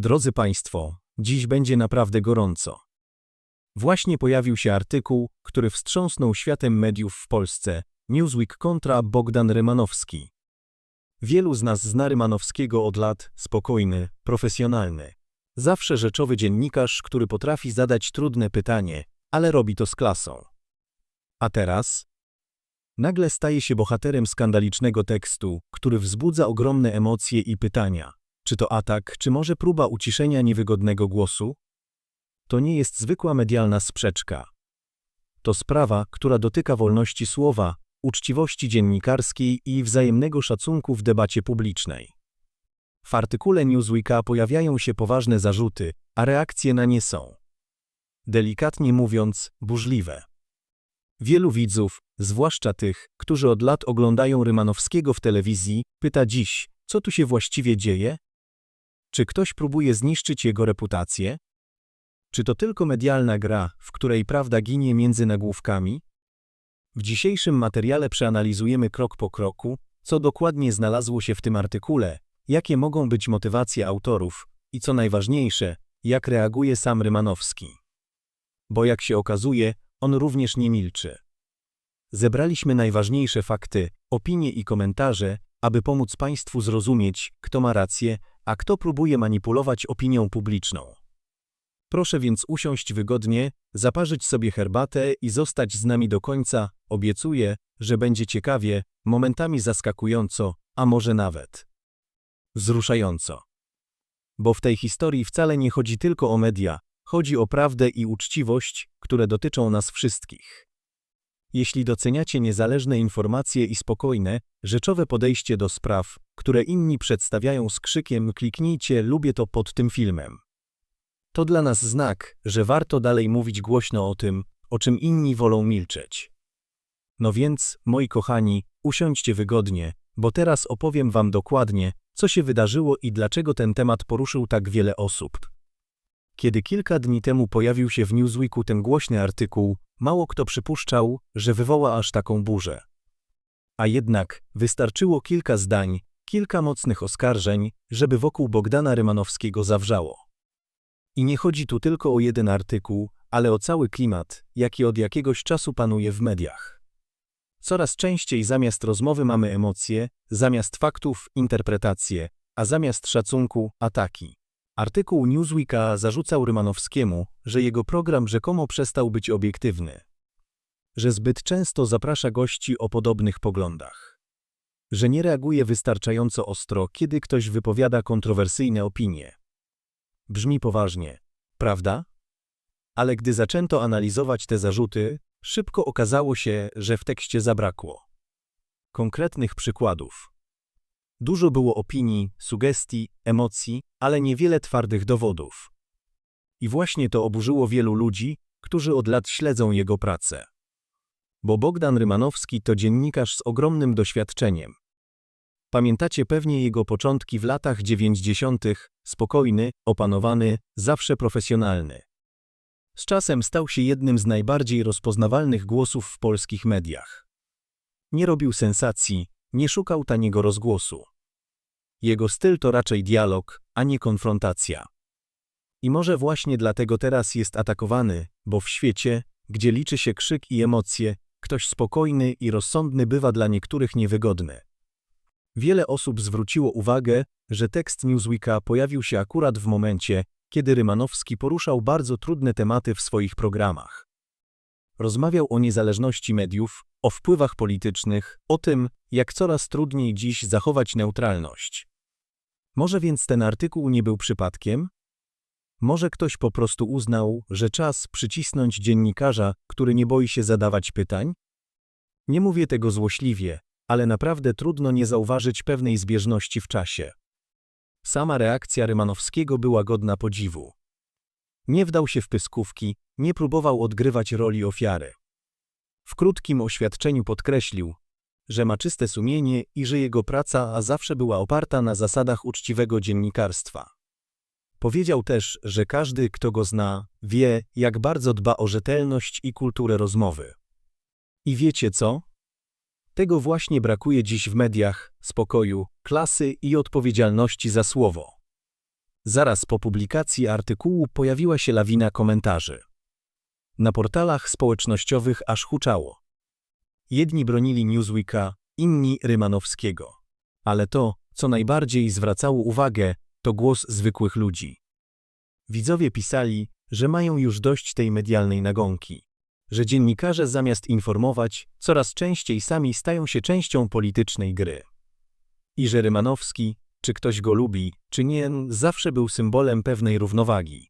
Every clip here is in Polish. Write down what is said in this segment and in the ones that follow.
Drodzy Państwo, dziś będzie naprawdę gorąco. Właśnie pojawił się artykuł, który wstrząsnął światem mediów w Polsce. Newsweek kontra Bogdan Rymanowski. Wielu z nas zna Rymanowskiego od lat, spokojny, profesjonalny. Zawsze rzeczowy dziennikarz, który potrafi zadać trudne pytanie, ale robi to z klasą. A teraz? Nagle staje się bohaterem skandalicznego tekstu, który wzbudza ogromne emocje i pytania. Czy to atak, czy może próba uciszenia niewygodnego głosu? To nie jest zwykła medialna sprzeczka. To sprawa, która dotyka wolności słowa, uczciwości dziennikarskiej i wzajemnego szacunku w debacie publicznej. W artykule Newsweeka pojawiają się poważne zarzuty, a reakcje na nie są. Delikatnie mówiąc, burzliwe. Wielu widzów, zwłaszcza tych, którzy od lat oglądają Rymanowskiego w telewizji, pyta dziś, co tu się właściwie dzieje? Czy ktoś próbuje zniszczyć jego reputację? Czy to tylko medialna gra, w której prawda ginie między nagłówkami? W dzisiejszym materiale przeanalizujemy krok po kroku, co dokładnie znalazło się w tym artykule, jakie mogą być motywacje autorów i co najważniejsze, jak reaguje sam Rymanowski. Bo jak się okazuje, on również nie milczy. Zebraliśmy najważniejsze fakty, opinie i komentarze, aby pomóc Państwu zrozumieć, kto ma rację, a kto próbuje manipulować opinią publiczną. Proszę więc usiąść wygodnie, zaparzyć sobie herbatę i zostać z nami do końca. Obiecuję, że będzie ciekawie, momentami zaskakująco, a może nawet wzruszająco. Bo w tej historii wcale nie chodzi tylko o media, chodzi o prawdę i uczciwość, które dotyczą nas wszystkich. Jeśli doceniacie niezależne informacje i spokojne, rzeczowe podejście do spraw, które inni przedstawiają z krzykiem, kliknijcie lubię to pod tym filmem. To dla nas znak, że warto dalej mówić głośno o tym, o czym inni wolą milczeć. No więc, moi kochani, usiądźcie wygodnie, bo teraz opowiem wam dokładnie, co się wydarzyło i dlaczego ten temat poruszył tak wiele osób. Kiedy kilka dni temu pojawił się w Newsweeku ten głośny artykuł, mało kto przypuszczał, że wywoła aż taką burzę. A jednak wystarczyło kilka zdań, kilka mocnych oskarżeń, żeby wokół Bogdana Rymanowskiego zawrzało. I nie chodzi tu tylko o jeden artykuł, ale o cały klimat, jaki od jakiegoś czasu panuje w mediach. Coraz częściej zamiast rozmowy mamy emocje, zamiast faktów interpretacje, a zamiast szacunku ataki. Artykuł Newsweeka zarzucał Rymanowskiemu, że jego program rzekomo przestał być obiektywny. Że zbyt często zaprasza gości o podobnych poglądach. Że nie reaguje wystarczająco ostro, kiedy ktoś wypowiada kontrowersyjne opinie. Brzmi poważnie, prawda? Ale gdy zaczęto analizować te zarzuty, szybko okazało się, że w tekście zabrakło konkretnych przykładów. Dużo było opinii, sugestii, emocji, ale niewiele twardych dowodów. I właśnie to oburzyło wielu ludzi, którzy od lat śledzą jego pracę. Bo Bogdan Rymanowski to dziennikarz z ogromnym doświadczeniem. Pamiętacie pewnie jego początki w latach dziewięćdziesiątych, spokojny, opanowany, zawsze profesjonalny. Z czasem stał się jednym z najbardziej rozpoznawalnych głosów w polskich mediach. Nie robił sensacji, nie szukał taniego rozgłosu. Jego styl to raczej dialog, a nie konfrontacja. I może właśnie dlatego teraz jest atakowany, bo w świecie, gdzie liczy się krzyk i emocje, ktoś spokojny i rozsądny bywa dla niektórych niewygodny. Wiele osób zwróciło uwagę, że tekst Newsweeka pojawił się akurat w momencie, kiedy Rymanowski poruszał bardzo trudne tematy w swoich programach. Rozmawiał o niezależności mediów, o wpływach politycznych, o tym, jak coraz trudniej dziś zachować neutralność. Może więc ten artykuł nie był przypadkiem? Może ktoś po prostu uznał, że czas przycisnąć dziennikarza, który nie boi się zadawać pytań? Nie mówię tego złośliwie, ale naprawdę trudno nie zauważyć pewnej zbieżności w czasie. Sama reakcja Rymanowskiego była godna podziwu. Nie wdał się w pyskówki, nie próbował odgrywać roli ofiary. W krótkim oświadczeniu podkreślił, że ma czyste sumienie i że jego praca zawsze była oparta na zasadach uczciwego dziennikarstwa. Powiedział też, że każdy, kto go zna, wie, jak bardzo dba o rzetelność i kulturę rozmowy. I wiecie co? Tego właśnie brakuje dziś w mediach spokoju, klasy i odpowiedzialności za słowo. Zaraz po publikacji artykułu pojawiła się lawina komentarzy. Na portalach społecznościowych aż huczało. Jedni bronili Newsweeka, inni Rymanowskiego. Ale to, co najbardziej zwracało uwagę, to głos zwykłych ludzi. Widzowie pisali, że mają już dość tej medialnej nagonki, że dziennikarze zamiast informować, coraz częściej sami stają się częścią politycznej gry. I że Rymanowski, czy ktoś go lubi, czy nie, zawsze był symbolem pewnej równowagi.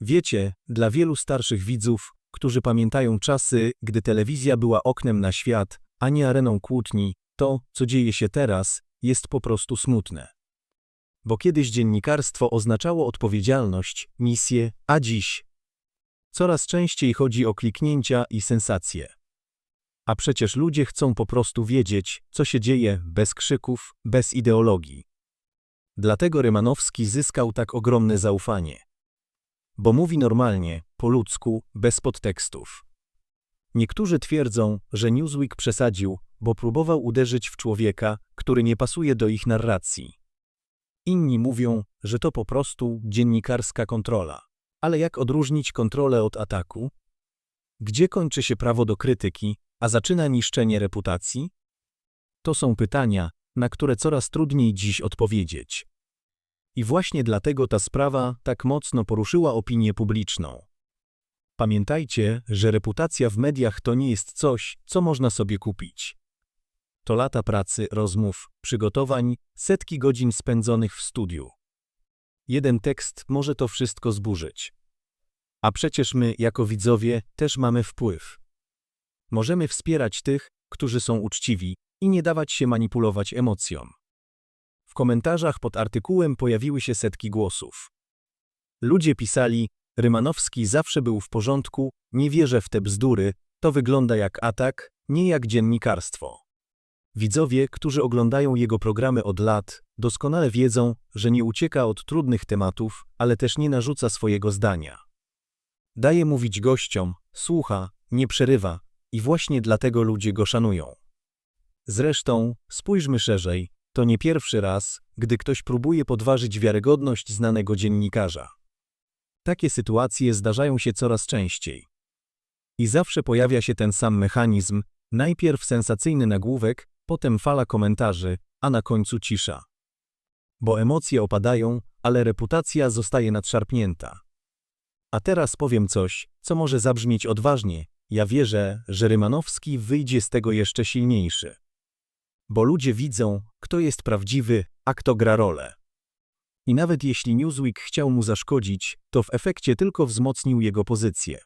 Wiecie, dla wielu starszych widzów, którzy pamiętają czasy, gdy telewizja była oknem na świat, a nie areną kłótni, to, co dzieje się teraz, jest po prostu smutne. Bo kiedyś dziennikarstwo oznaczało odpowiedzialność, misję, a dziś coraz częściej chodzi o kliknięcia i sensacje. A przecież ludzie chcą po prostu wiedzieć, co się dzieje, bez krzyków, bez ideologii. Dlatego Rymanowski zyskał tak ogromne zaufanie. Bo mówi normalnie, po ludzku, bez podtekstów. Niektórzy twierdzą, że Newsweek przesadził, bo próbował uderzyć w człowieka, który nie pasuje do ich narracji. Inni mówią, że to po prostu dziennikarska kontrola. Ale jak odróżnić kontrolę od ataku? Gdzie kończy się prawo do krytyki, a zaczyna niszczenie reputacji? To są pytania, na które coraz trudniej dziś odpowiedzieć. I właśnie dlatego ta sprawa tak mocno poruszyła opinię publiczną. Pamiętajcie, że reputacja w mediach to nie jest coś, co można sobie kupić. To lata pracy, rozmów, przygotowań, setki godzin spędzonych w studiu. Jeden tekst może to wszystko zburzyć. A przecież my, jako widzowie, też mamy wpływ. Możemy wspierać tych, którzy są uczciwi i nie dawać się manipulować emocjom. W komentarzach pod artykułem pojawiły się setki głosów. Ludzie pisali, Rymanowski zawsze był w porządku, nie wierzę w te bzdury, to wygląda jak atak, nie jak dziennikarstwo. Widzowie, którzy oglądają jego programy od lat, doskonale wiedzą, że nie ucieka od trudnych tematów, ale też nie narzuca swojego zdania. Daje mówić gościom, słucha, nie przerywa i właśnie dlatego ludzie go szanują. Zresztą, spójrzmy szerzej, to nie pierwszy raz, gdy ktoś próbuje podważyć wiarygodność znanego dziennikarza. Takie sytuacje zdarzają się coraz częściej. I zawsze pojawia się ten sam mechanizm, najpierw sensacyjny nagłówek, potem fala komentarzy, a na końcu cisza. Bo emocje opadają, ale reputacja zostaje nadszarpnięta. A teraz powiem coś, co może zabrzmieć odważnie. Ja wierzę, że Rymanowski wyjdzie z tego jeszcze silniejszy. Bo ludzie widzą, kto jest prawdziwy, a kto gra rolę. I nawet jeśli Newsweek chciał mu zaszkodzić, to w efekcie tylko wzmocnił jego pozycję.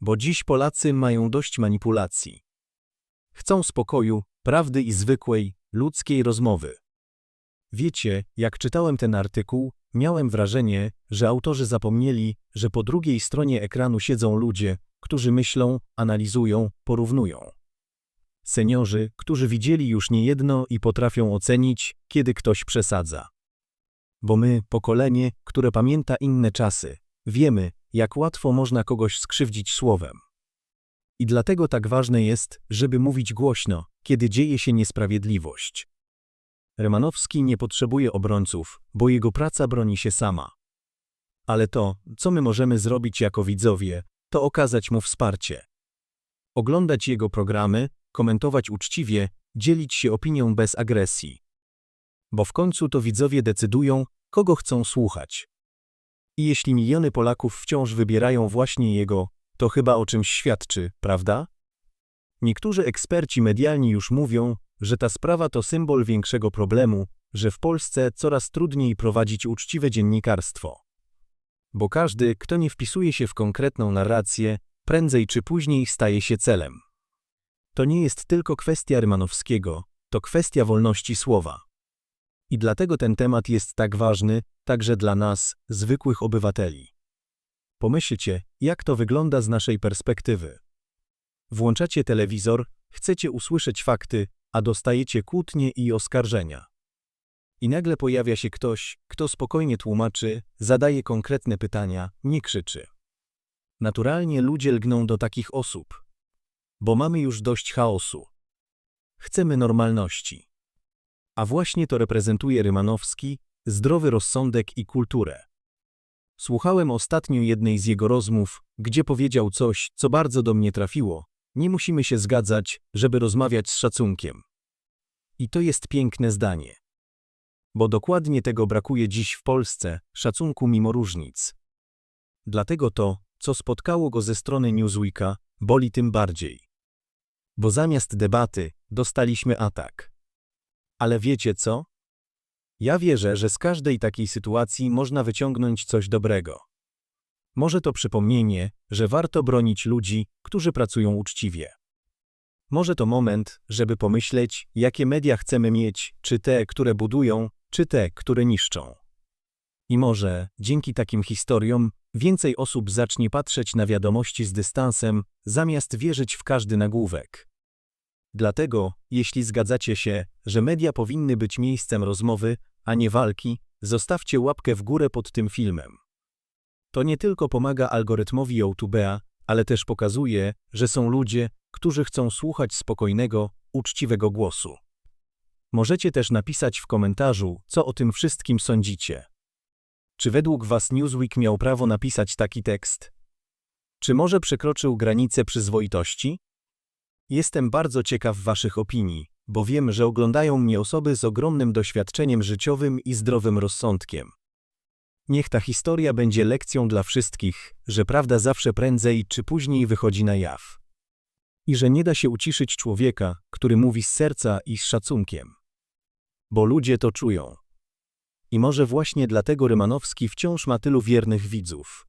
Bo dziś Polacy mają dość manipulacji. Chcą spokoju, prawdy i zwykłej, ludzkiej rozmowy. Wiecie, jak czytałem ten artykuł, miałem wrażenie, że autorzy zapomnieli, że po drugiej stronie ekranu siedzą ludzie, którzy myślą, analizują, porównują. Seniorzy, którzy widzieli już niejedno i potrafią ocenić, kiedy ktoś przesadza. Bo my, pokolenie, które pamięta inne czasy, wiemy, jak łatwo można kogoś skrzywdzić słowem. I dlatego tak ważne jest, żeby mówić głośno, kiedy dzieje się niesprawiedliwość. Remanowski nie potrzebuje obrońców, bo jego praca broni się sama. Ale to, co my możemy zrobić jako widzowie, to okazać mu wsparcie. Oglądać jego programy, komentować uczciwie, dzielić się opinią bez agresji. Bo w końcu to widzowie decydują, kogo chcą słuchać. I jeśli miliony Polaków wciąż wybierają właśnie jego, to chyba o czymś świadczy, prawda? Niektórzy eksperci medialni już mówią, że ta sprawa to symbol większego problemu, że w Polsce coraz trudniej prowadzić uczciwe dziennikarstwo. Bo każdy, kto nie wpisuje się w konkretną narrację, prędzej czy później staje się celem. To nie jest tylko kwestia Rymanowskiego, to kwestia wolności słowa. I dlatego ten temat jest tak ważny, także dla nas, zwykłych obywateli. Pomyślcie, jak to wygląda z naszej perspektywy. Włączacie telewizor, chcecie usłyszeć fakty, a dostajecie kłótnie i oskarżenia. I nagle pojawia się ktoś, kto spokojnie tłumaczy, zadaje konkretne pytania, nie krzyczy. Naturalnie ludzie lgną do takich osób. Bo mamy już dość chaosu. Chcemy normalności. A właśnie to reprezentuje Rymanowski, zdrowy rozsądek i kulturę. Słuchałem ostatnio jednej z jego rozmów, gdzie powiedział coś, co bardzo do mnie trafiło. Nie musimy się zgadzać, żeby rozmawiać z szacunkiem. I to jest piękne zdanie. Bo dokładnie tego brakuje dziś w Polsce, szacunku mimo różnic. Dlatego to, co spotkało go ze strony Newsweeka, boli tym bardziej. Bo zamiast debaty, dostaliśmy atak. Ale wiecie co? Ja wierzę, że z każdej takiej sytuacji można wyciągnąć coś dobrego. Może to przypomnienie, że warto bronić ludzi, którzy pracują uczciwie. Może to moment, żeby pomyśleć, jakie media chcemy mieć, czy te, które budują, czy te, które niszczą. I może, dzięki takim historiom, więcej osób zacznie patrzeć na wiadomości z dystansem, zamiast wierzyć w każdy nagłówek. Dlatego, jeśli zgadzacie się, że media powinny być miejscem rozmowy, a nie walki, zostawcie łapkę w górę pod tym filmem. To nie tylko pomaga algorytmowi YouTube'a, ale też pokazuje, że są ludzie, którzy chcą słuchać spokojnego, uczciwego głosu. Możecie też napisać w komentarzu, co o tym wszystkim sądzicie. Czy według Was Newsweek miał prawo napisać taki tekst? Czy może przekroczył granicę przyzwoitości? Jestem bardzo ciekaw Waszych opinii, bo wiem, że oglądają mnie osoby z ogromnym doświadczeniem życiowym i zdrowym rozsądkiem. Niech ta historia będzie lekcją dla wszystkich, że prawda zawsze prędzej czy później wychodzi na jaw. I że nie da się uciszyć człowieka, który mówi z serca i z szacunkiem. Bo ludzie to czują. I może właśnie dlatego Rymanowski wciąż ma tylu wiernych widzów.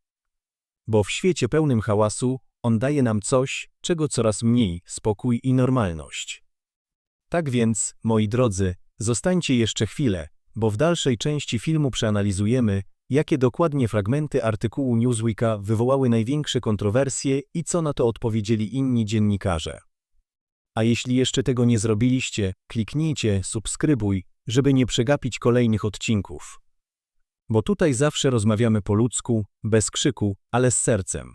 Bo w świecie pełnym hałasu on daje nam coś, czego coraz mniej spokój i normalność. Tak więc, moi drodzy, zostańcie jeszcze chwilę, bo w dalszej części filmu przeanalizujemy, jakie dokładnie fragmenty artykułu Newsweeka wywołały największe kontrowersje i co na to odpowiedzieli inni dziennikarze. A jeśli jeszcze tego nie zrobiliście, kliknijcie subskrybuj, żeby nie przegapić kolejnych odcinków. Bo tutaj zawsze rozmawiamy po ludzku, bez krzyku, ale z sercem.